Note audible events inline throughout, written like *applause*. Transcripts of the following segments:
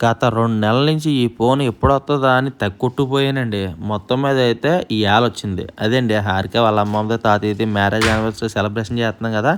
గత రెండు నెలల నుంచి ఈ ఫోన్ ఎప్పుడు వస్తుందా అని తగ్గొట్టుపోయానండి మొత్తం మీద అయితే ఈ వచ్చింది వచ్చింది అదేండి హారిక వాళ్ళ అమ్మమ్మ తాతయ్యది మ్యారేజ్ యానివర్సరీ సెలబ్రేషన్ చేస్తున్నాం కదా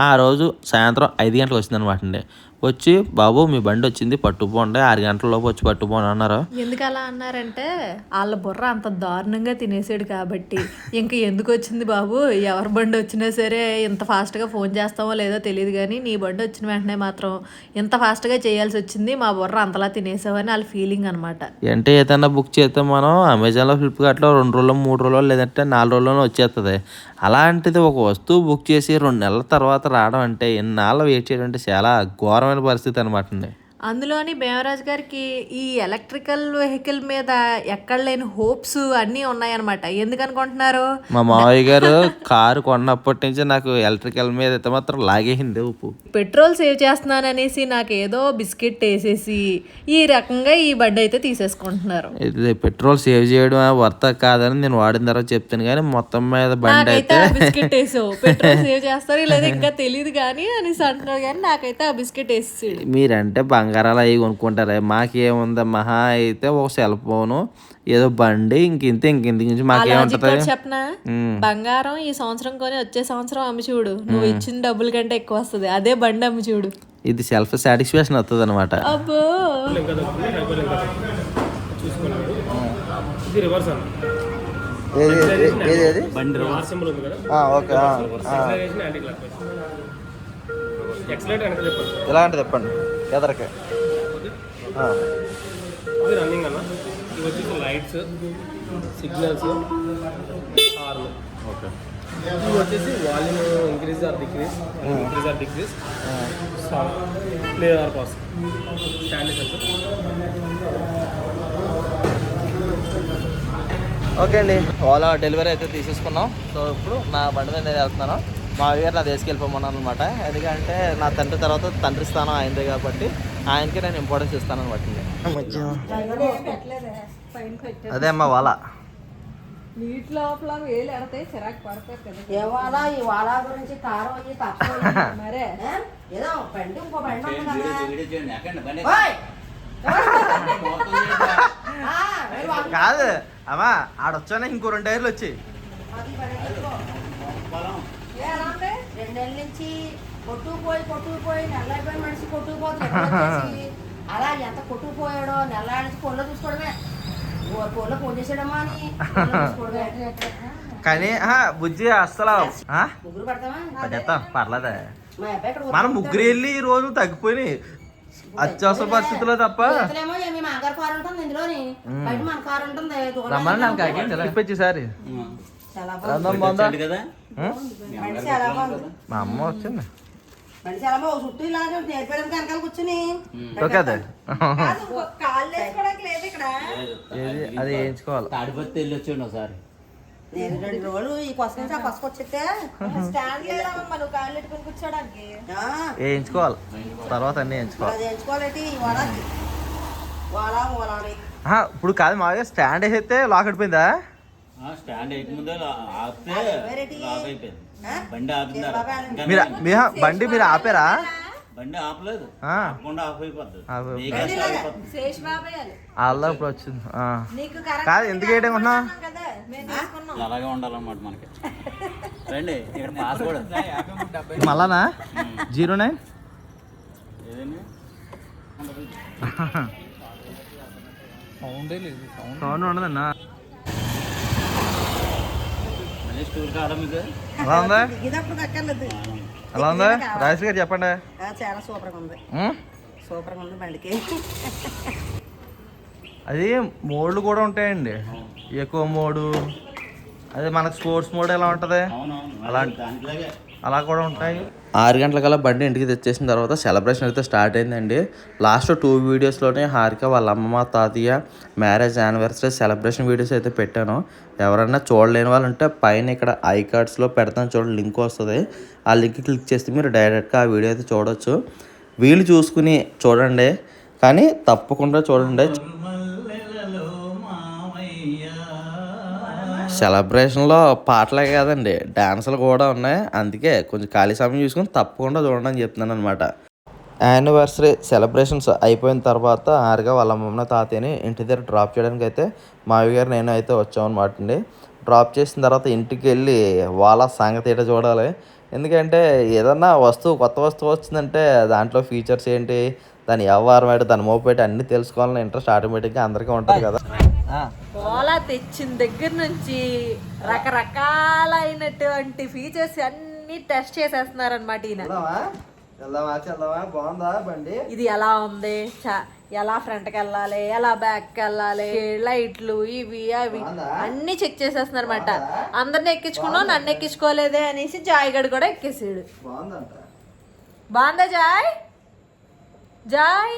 ఆ రోజు సాయంత్రం ఐదు గంటలకు వచ్చిందనమాట అండి వచ్చి బాబు మీ బండి వచ్చింది పట్టుపోండి ఆరు గంటల లోపు వచ్చి పట్టుపోండి అన్నారు? ఎందుకు అలా అన్నారంటే వాళ్ళ బుర్ర అంత దారుణంగా తినేసాడు కాబట్టి. ఇంక ఎందుకు వచ్చింది బాబు? ఎవరి బండి వచ్చినా సరే ఇంత ఫాస్ట్గా ఫోన్ చేస్తామో లేదో తెలియదు కానీ నీ బండి వచ్చిన వెంటనే మాత్రం ఇంత ఫాస్ట్గా చేయాల్సి వచ్చింది మా బుర్ర అంతలా తినేసావని వాళ్ళ ఫీలింగ్ అనమాట అంటే ఏదైనా బుక్ చేస్తే మనం అమెజాన్లో ఫ్లిప్కార్ట్లో రెండు రోజులు మూడు రోజులు లేదంటే నాలుగు రోజుల్లోనే వచ్చేస్తుంది అలాంటిది ఒక వస్తువు బుక్ చేసి రెండు నెలల తర్వాత రావడం అంటే ఎన్నాళ్ళు వెయిట్ చేయడం అంటే చాలా ఘోరమైన పరిస్థితి అనమాట అండి. అందులోని భీమరాజు గారికి ఈ ఎలక్ట్రికల్ వెహికల్ మీద ఎక్కడ లేని హోప్స్ అన్నీ ఉన్నాయన్నమాట. ఎందుకు అనుకుంటున్నారు మా మావయ్య గారు కారు కొన్నప్పటి నుంచి నాకు ఎలక్ట్రికల్ మీద అయితే మాత్రం లాగేసింది ఉప్పు. పెట్రోల్ సేవ్ చేస్తున్నాననేసి నాకు ఏదో బిస్కెట్ వేసేసి ఈ రకంగా ఈ బండి అయితే తీసేసుకుంటున్నారు. ఇది పెట్రోల్ సేవ్ చేయడం వర్త కాదని నేను వాడిన తర్వాత చెప్తాను కానీ మొత్తం మీద బండి అయితే బిస్కెట్ వేసావు. పెట్రోల్ సేవ్ చేస్తారు లేదా ఇంకా తెలియదు కానీ అనేసి అంటున్నారు కానీ నాకైతే ఆ బిస్కెట్ వేసేసాడు మీరంటే బంగారాలు అవి కొనుక్కుంటారే? మాకేముంది? మహా అయితే ఒక సెల్ ఫోను ఏదో బండి ఇంకింత ఇంకింత నుంచి మాకేముంటది? చెప్పనా? బంగారం ఈ సంవత్సరం కొని వచ్చే సంవత్సరం అమ్మి చూడు. నువ్వు ఇచ్చిన డబ్బుల కంటే ఎక్కువ వస్తుంది. అదే బండి అమ్మి చూడు. ఇది సెల్ఫ్ సాటిస్ఫాక్షన్ వస్తుంది అనమాట అబ్బో ఇది రివర్స్ అన్న రివర్స్ సింబల్ ఉంది కదా? Okay acceleration anti clock accelerator వెనక చెప్పండి. ఎలాంటి చెప్పండి. ఎదరకే. రన్నింగ్ అన్న. ఇవి వచ్చేసి లైట్స్ సిగ్నల్స్ హార్న్ ఓకే. ఇవి వచ్చేసి volume increase or decrease increase or decrease sound play or pause stand sensor okay అండి. ఓలా డెలివరీ అయితే తీసేసుకున్నాం. సో ఇప్పుడు నా బండి మీద నేను వెళ్తున్నాను. మా గారు నా తీసుకెళ్ళిపోమన్నాను అనమాట ఎందుకంటే నా తండ్రి తర్వాత తండ్రి స్థానం ఆయనదే కాబట్టి ఆయనకి నేను ఇంపార్టెన్స్ ఇస్తాను అనమాట అదే అమ్మా వాళ్ళ గురించి కారం అయ్యి తక్కువ *laughs* మరే. ఏదో బండి ఇంకో బండి *laughs* కాదు. అమ్మా ఆడొచ్చానే ఇంకో రెండు టైర్లు వచ్చి నుంచి కొట్టుకుపోయి కొట్టుకుపోయి మనిషి కొట్టుకుపోతుంది. *laughs* అలా ఎంత కొట్టుకుపోయాడో నెల నుంచి చూసుకోవడమే. అని *laughs* కానీ ఆహా, బుజ్జి అస్సలు? ముగ్గురు పడతామా? పర్లేదే. మనం ముగ్గురు వెళ్ళి ఈ రోజు తగ్గిపోయినాయి. అత్యవసర పరిస్థితుల్లో తప్ప. ఇతనేమో మీ మామగారు కారు ఉంటుంది ఇందులోని. బయట మన కారు ఉంటుంది దూరం రమ్మని నాకు కాకి ఇప్పించేసారి బాగుందా. బాగుంది? మా అమ్మ వచ్చింది. చుట్టూ కూర్చుని. ఓకే అదే కాళ్ళు వేసుకోవడానికి లేదు ఇక్కడ. ఏది అది వేయించుకోవాలి. వెళ్ళి వచ్చాడు ఒకసారి. నేను రెండు రోజులు ఈ కొస నుంచి ఆ కొసకు వచ్చేస్తే స్టాండ్ లేదమ్మా నువ్వు కాళ్ళు పెట్టుకుని కూర్చోడానికి. ఆ, వేయించుకోవాలి. తర్వాత అన్నీ వేయించుకోవాలి. ఈ వాడా ఇప్పుడు కాదు మాగా స్టాండ్ వేసేస్తే లాక్ అయిపోయిందా ఆ, స్టాండ్ ఆపితే. లాక్ అయిపోయింది? బండి మీరు మీ బండి మీరు ఆపారా? బండి ఆపలేదు. ఆపకుండా ఆఫ్ అయిపోతుంది. అలా ఇప్పుడు వచ్చింది. ఆ. నీకు కరెక్ట్ కాదు ఎందుకు వేయడం ఉన్నా కదా మేము తీసుకున్నాం. అలాగే ఉండాలన్నమాట మనకి. రండి ఇక్కడ పాస్వర్డ్ మళ్ళానా జీరో నైన్? ఏదండి? సౌండ్ ఉండదన్నా మళ్ళీ స్టూర్ కావడం మీకు ఎలా ఉందా? ఎలా ఉందా? రాజేష్ గారు చెప్పండి. ఆ, చాలా సూపర్గా ఉంది. ఉం? సూపర్గా ఉంది బండికి. అది మోడ్లు కూడా ఉంటాయండి. ఎక్కువ మోడు. అదే మనకు స్పోర్ట్స్ మోడ్ ఎలా ఉంటుంది? దాంట్లాగే. అలా కూడా ఉంటాయి. ఆరు గంటలకల్లా బండి ఇంటికి తెచ్చేసిన తర్వాత సెలబ్రేషన్ అయితే స్టార్ట్ అయిందండి. లాస్ట్ టూ వీడియోస్లోనే హారిక వాళ్ళ అమ్మమ్మ తాతయ్య మ్యారేజ్ యానివర్సరీ సెలబ్రేషన్ వీడియోస్ అయితే పెట్టాను. ఎవరన్నా చూడలేని వాళ్ళు ఉంటే పైన ఇక్కడ ఐ కార్డ్స్లో పెడతాను చూడండి లింక్ వస్తుంది. ఆ లింక్ క్లిక్ చేస్తే మీరు డైరెక్ట్గా ఆ వీడియో అయితే చూడవచ్చు వీళ్ళు చూసుకుని చూడండి కానీ తప్పకుండా చూడండి. సెలబ్రేషన్లో పాటలే కాదండి డాన్సులు కూడా ఉన్నాయి. అందుకే కొంచెం ఖాళీ సమయం చూసుకుని తప్పకుండా చూడండి అని చెప్తున్నాను అనమాట. యానివర్సరీ సెలబ్రేషన్స్ అయిపోయిన తర్వాత ఆరుగా వాళ్ళ అమ్మమ్మ తాతయ్యని ఇంటి దగ్గర డ్రాప్ చేయడానికి అయితే మావి గారు నేను అయితే వచ్చాం అనమాట అండి. డ్రాప్ చేసిన తర్వాత ఇంటికి వెళ్ళి వాళ్ళ సంగతి ఏంటో చూడాలి. ఎందుకంటే ఏదన్నా వస్తువు కొత్త వస్తువు వచ్చిందంటే దాంట్లో ఫీచర్స్ ఏంటి దాని వ్యవహారం ఏంటి దాని మోపేటి అన్నీ తెలుసుకోవాలని ఇంట్రెస్ట్ ఆటోమేటిక్గా అందరికీ ఉంటుంది కదా. ఓలా తెచ్చిన దగ్గర నుంచి రకరకాలైనటువంటి ఫీచర్స్ అన్ని టెస్ట్ చేసేస్తున్నారు అనమాట ఈయన బాగుందా బండి? ఇది ఎలా ఉంది? చ- ఎలా ఫ్రంట్కి వెళ్ళాలి? ఎలా బ్యాక్కి వెళ్ళాలి? లైట్లు ఇవి అవి అన్ని చెక్ చేసేస్తున్నారు అనమాట అందరిని ఎక్కించుకున్నావు నన్ను ఎక్కించుకోలేదే అనేసి జాయ్గడ్ కూడా ఎక్కేసాడు. బాగుందంట. బాగుందా జాయ్? జాయ్?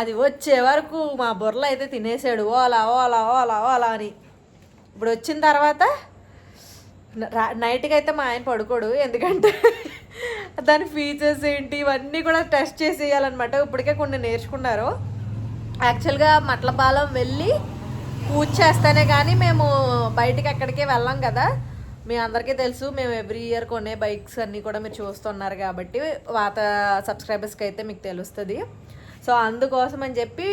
అది వచ్చే వరకు మా బుర్రలు అయితే తినేసాడు ఓలా ఓలా ఓలా ఓలా అని. ఇప్పుడు వచ్చిన తర్వాత నైట్కి అయితే మా ఆయన పడుకోడు ఎందుకంటే దాని ఫీచర్స్ ఏంటి ఇవన్నీ కూడా టెస్ట్ చేసేయాలన్నమాట. ఇప్పటికే కొన్ని నేర్చుకున్నారు. యాక్చువల్గా మట్లపాలెం వెళ్ళి పూజ చేస్తేనే కానీ మేము బయటికి ఎక్కడికి వెళ్ళాం కదా. మీ అందరికీ తెలుసు మేము ఎవ్రీ ఇయర్ కొనే బైక్స్ అన్నీ కూడా మీరు చూస్తున్నారు కాబట్టి వాత సబ్స్క్రైబర్స్కి అయితే మీకు తెలుస్తుంది. సో అందుకోసం అని చెప్పి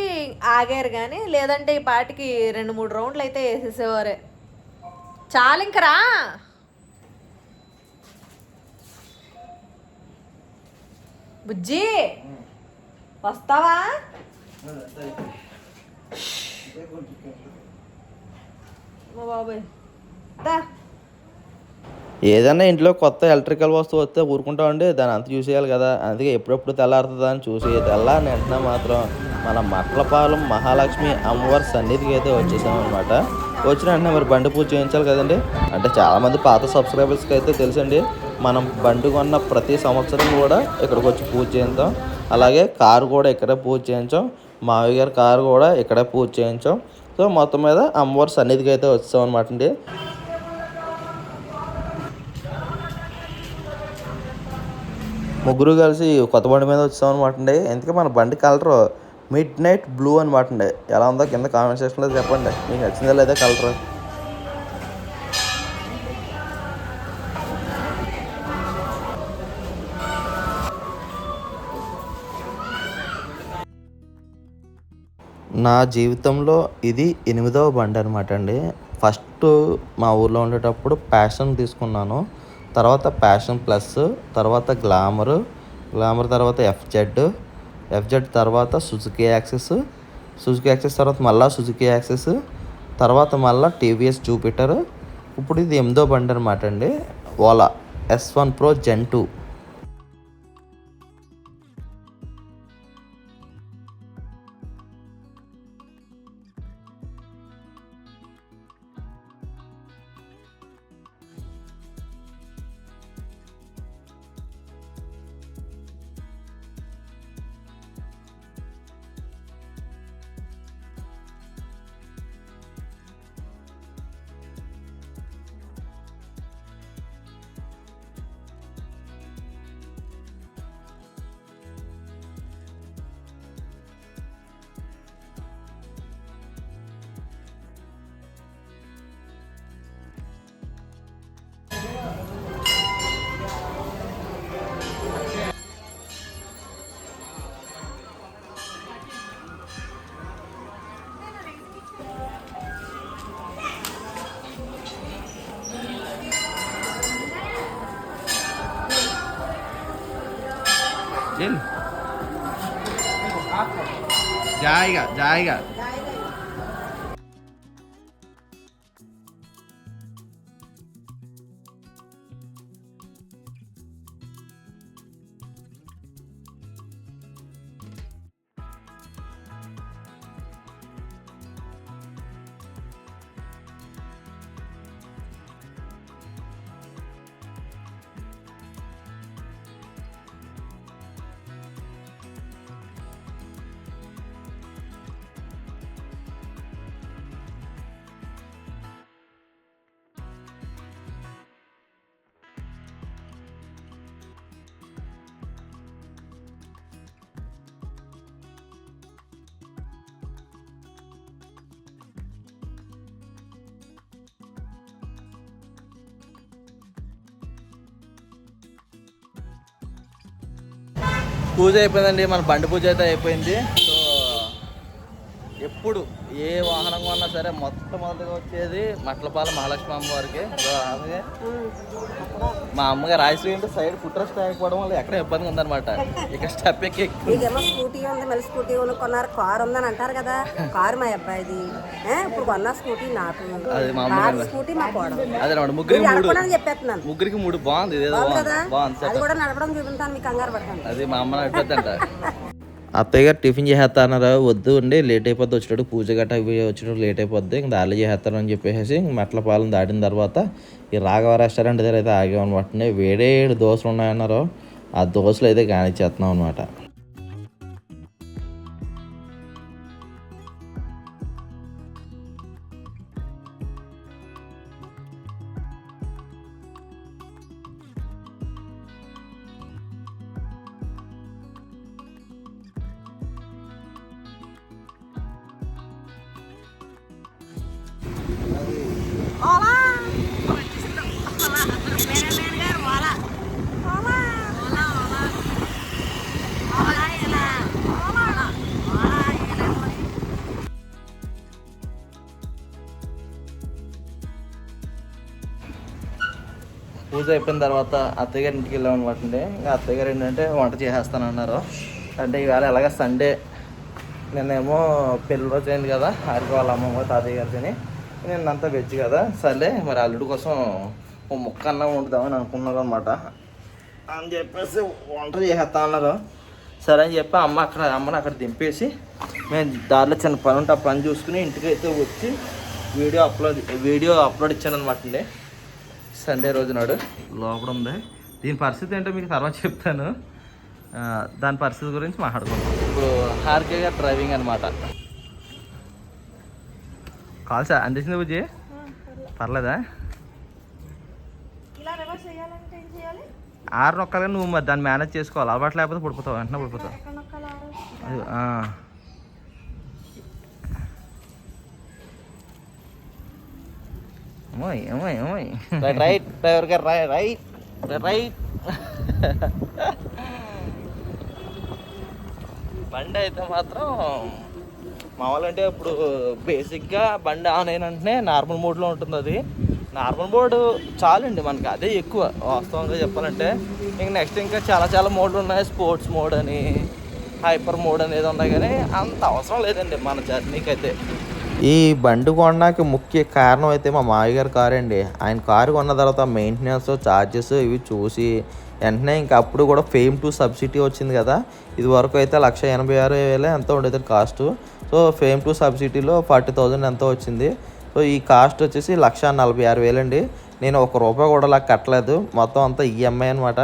ఆగారు కానీ లేదంటే ఈ పాటికి రెండు మూడు రౌండ్లు అయితే వేసేసేవారే. చాలు ఇంకరా బుజ్జి వస్తావా? మా బాబాయ్. దా. ఏదైనా ఇంట్లో కొత్త ఎలక్ట్రికల్ వస్తువు వస్తే ఊరుకుంటామండి దాని అంత చూసేయాలి కదా. అందుకే ఎప్పుడెప్పుడు తెల్లారుతుంది అని చూసి తెల్లారని వెంటనే మాత్రం మన మట్లపాలెం మహాలక్ష్మి అమ్మవారి సన్నిధికి అయితే వచ్చేసామన్నమాట. వచ్చిన వెంటనే మరి బండి పూజ చేయించాలి కదండి. అంటే చాలామంది పాత సబ్స్క్రైబర్స్కి అయితే తెలుసండి మనం బండి కొన్న ప్రతి సంవత్సరం కూడా ఇక్కడికి వచ్చి పూజ చేయించాం. అలాగే కారు కూడా ఇక్కడే పూజ చేయించాం. మావి గారి కారు కూడా ఇక్కడే పూజ చేయించాం. సో మొత్తం మీద అమ్మవారి సన్నిధికి అయితే వచ్చాం అనమాట అండి. ముగ్గురు కలిసి కొత్త బండి మీద వచ్చాం అనమాట అండి. ఎందుకంటే మన బండి కలర్ మిడ్ నైట్ బ్లూ అనమాట అండి. ఎలా ఉందో కింద కామెంట్ సెక్షన్లో చెప్పండి. మీకు నచ్చిందా లేదా కలర్? నా జీవితంలో ఇది ఎనిమిదవ బండి అనమాట అండి. ఫస్ట్ మా ఊర్లో ఉండేటప్పుడు ప్యాషన్ తీసుకున్నాను. తర్వాత ప్యాషన్ ప్లస్ తర్వాత గ్లామర్ గ్లామర్ తర్వాత ఎఫ్జెడ్ ఎఫ్జెడ్ తర్వాత సుజుకి యాక్సెస్ సుజుకి యాక్సెస్ తర్వాత మళ్ళీ సుజుకి యాక్సెస్ తర్వాత మళ్ళీ టీవీఎస్ జూపిటర్ ఇప్పుడు ఇది ఎనిమిదో బండి అనమాట అండి. Ola S one Pro Gen two জায়গা জায়গা। పూజ అయిపోయిందండి మన బండి పూజ అయితే అయిపోయింది. ఎప్పుడు ఏ వాహనం కొన్నా సరే మొట్టమొదటిగా వచ్చేది మట్లపాల మహాలక్ష్మి అమ్మవారికి. అలాగే. మా అమ్మగారు రాయశ్రీ అంటే సైడ్ ఫుట్రస్ లేకపోవడం వల్ల ఎక్కడ ఇబ్బంది ఉందన్నమాట. ఇక స్టెప్ ఎక్కి స్కూటీ ఉంది మళ్ళీ స్కూటీ కొనుక్కున్నారు కారు ఉందని అంటారు కదా. కారు మా అబ్బాయిది. ఏ, ఇప్పుడు కొన్న స్కూటీ నాకు. అది మా అమ్మగారు స్కూటీ మా కోడలు. అదేనమాట ముగ్గురికి మూడు. చెప్పేస్తున్నాను. ముగ్గురికి మూడు. బాగుంది ఇదేదో బాగుంది అది కూడా నడపడం చూపించాను మీకు కంగారు పడతాను అది మా అమ్మ అయిపోద్దంట *laughs* అత్తయ్య గారు టిఫిన్ చేసేస్తా అన్నారు వద్దు అండి లేట్ అయిపోద్ది వచ్చేటప్పుడు పూజ గట్ట వచ్చేటప్పుడు లేట్ అయిపోద్ది ఇంక దాళ్ళు చేసేస్తారు అని చెప్పేసి మెట్ల పాలెం దాటిన తర్వాత ఈ రాఘవ రెస్టారెంట్ దగ్గర అయితే ఆగామన్నమాట వేడేడు దోశలు ఉన్నాయన్నారు ఆ దోశలు అయితే కానిచ్చేస్తున్నాం అనమాట పూజ అయిపోయిన తర్వాత అత్తయ్య గారి ఇంటికి వెళ్ళాం అనమాటండి ఇంకా అత్తయ్య గారు ఏంటంటే వంట చేసేస్తానన్నారు. అంటే ఈవేళ ఎలాగ సండే నిన్నేమో పెళ్ళి రోజు అయింది కదా ఆరికి వాళ్ళ అమ్మమ్మ తాతయ్య గారిని నిన్నంతా వెజ్ కదా. సర్లే మరి అల్లుడు కోసం ఓ ముక్క అన్నం వండుదామని అనుకున్నారు అనమాట అని చెప్పేసి వంట చేసేస్తా అన్నారు సరే అని చెప్పి అమ్మ అక్కడ అమ్మని అక్కడ దింపేసి మేము దారిలో చిన్న పని ఉంటే ఆ పని చూసుకుని ఇంటికి అయితే వచ్చి వీడియో అప్లోడ్ వీడియో అప్లోడ్ ఇచ్చాను అనమాట అండి. సండే రోజు నాడు. లోపల ఉంది. దీని పరిస్థితి ఏంటో మీకు తర్వాత చెప్తాను. ఆ, దాని పరిస్థితి గురించి మాట్లాడుకుందాం. ఇప్పుడు హార్కే గారు డ్రైవింగ్ అనమాట కాల్ సార్ అందించింది బుజ్జి? పర్లేదా? ఆరు నొక్కాలి నువ్వు మరి దాన్ని మేనేజ్ చేసుకోవాలి. అలవాటు లేకపోతే పడిపోతావు వెంటనే పడిపోతావు. ఏమోయ్ ఏమోయ్ ఏమోయ్ రైట్ డ్రైవర్ గారు రై రైట్ రైట్ బండి అయితే మాత్రం మామూలు అంటే ఇప్పుడు బేసిక్గా బండి ఆన్ అయిన వెంటనే నార్మల్ మోడ్లో ఉంటుంది అది. నార్మల్ మోడ్ చాలండి మనకి అదే ఎక్కువ వాస్తవంగా చెప్పాలంటే. ఇంక నెక్స్ట్ ఇంకా చాలా చాలా మోడ్లు ఉన్నాయి. స్పోర్ట్స్ మోడ్ అని హైపర్ మోడ్ అనేది ఉన్నాయి కానీ అంత అవసరం లేదండి మన జర్నీకి అయితే. ఈ బండి కొనడానికి ముఖ్య కారణం అయితే మా మామయ్య గారి కారు అండి. ఆయన కారు కొన్న తర్వాత మెయింటెనెన్స్ ఛార్జెస్ ఇవి చూసి వెంటనే ఇంకా అప్పుడు కూడా ఫేమ్ టు సబ్సిడీ వచ్చింది కదా. ఇది వరకు అయితే లక్ష ఎనభై ఆరు వేలే ఎంత ఉండేది కాస్ట్ సో ఫేమ్ టు సబ్సిడీలో ఫార్టీ థౌజండ్ ఎంత వచ్చింది. సో ఈ కాస్ట్ వచ్చేసి లక్ష నలభై ఆరు వేలండి నేను ఒక రూపాయి కూడా అలా కట్టలేదు. మొత్తం అంతా ఈఎంఐ అనమాట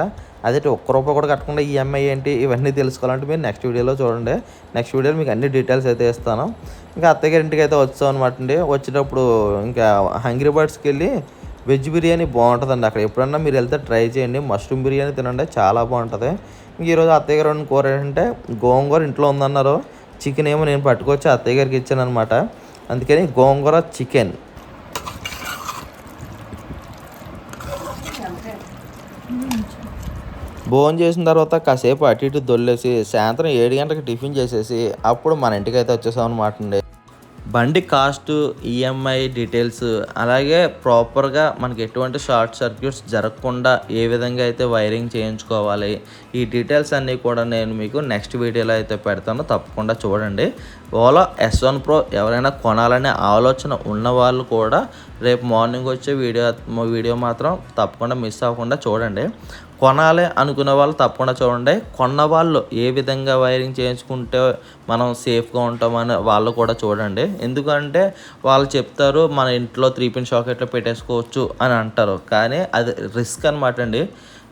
అదే ఒక్క రూపాయి కూడా కట్టకుండా ఈఎంఐ ఏంటి ఇవన్నీ తెలుసుకోవాలంటే మీరు నెక్స్ట్ వీడియోలో చూడండి. నెక్స్ట్ వీడియోలో మీకు అన్ని డీటెయిల్స్ అయితే ఇస్తాను. ఇంకా అత్తయ్య గారి ఇంటికి అయితే వచ్చాం అనమాట అండి. వచ్చేటప్పుడు ఇంకా హంగ్రీ బర్డ్స్కి వెళ్ళి వెజ్ బిర్యానీ బాగుంటుందండి అక్కడ. ఎప్పుడన్నా మీరు వెళ్తే ట్రై చేయండి. మష్రూమ్ బిర్యానీ తినండి చాలా బాగుంటుంది. ఇంక ఈరోజు అత్తయ్య గారు వండిన కూర ఏంటంటే గోంగూర ఇంట్లో ఉందన్నారు. చికెన్ ఏమో నేను పట్టుకొచ్చి అత్తయ్య గారికి ఇచ్చాను అనమాట అందుకని గోంగూర చికెన్. భోజనం చేసిన తర్వాత కాసేపు అటు ఇటు దొల్లేసి సాయంత్రం ఏడు గంటలకు టిఫిన్ చేసేసి అప్పుడు మన ఇంటికి అయితే వచ్చేసాం అనమాట అండి. బండి కాస్ట్ ఈఎంఐ డీటెయిల్స్ అలాగే ప్రాపర్గా మనకి ఎటువంటి షార్ట్ సర్క్యూట్స్ జరగకుండా ఏ విధంగా అయితే వైరింగ్ చేయించుకోవాలి ఈ డీటెయిల్స్ అన్నీ కూడా నేను మీకు నెక్స్ట్ వీడియోలో అయితే పెడతాను. తప్పకుండా చూడండి. ఓలా ఎస్ వన్ ప్రో ఎవరైనా కొనాలనే ఆలోచన ఉన్న వాళ్ళు కూడా రేపు మార్నింగ్ వచ్చే వీడియో వీడియో మాత్రం తప్పకుండా మిస్ అవ్వకుండా చూడండి. కొనాలి అనుకున్న వాళ్ళు తప్పకుండా చూడండి. కొన్న వాళ్ళు ఏ విధంగా వైరింగ్ చేయించుకుంటే మనం సేఫ్గా ఉంటామని వాళ్ళు కూడా చూడండి. ఎందుకంటే వాళ్ళు చెప్తారు మన ఇంట్లో త్రీ పిన్ షాకెట్లో పెట్టేసుకోవచ్చు అని అంటారు. కానీ అది రిస్క్ అనమాట అండి.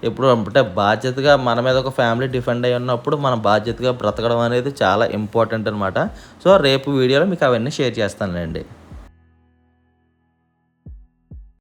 ఇప్పుడు అంటే బాధ్యతగా మన మీద ఒక ఫ్యామిలీ డిఫెండ్ అయి ఉన్నప్పుడు మనం బాధ్యతగా బ్రతకడం అనేది చాలా ఇంపార్టెంట్ అనమాట సో రేపు వీడియోలో మీకు అవన్నీ షేర్ చేస్తానులేండి.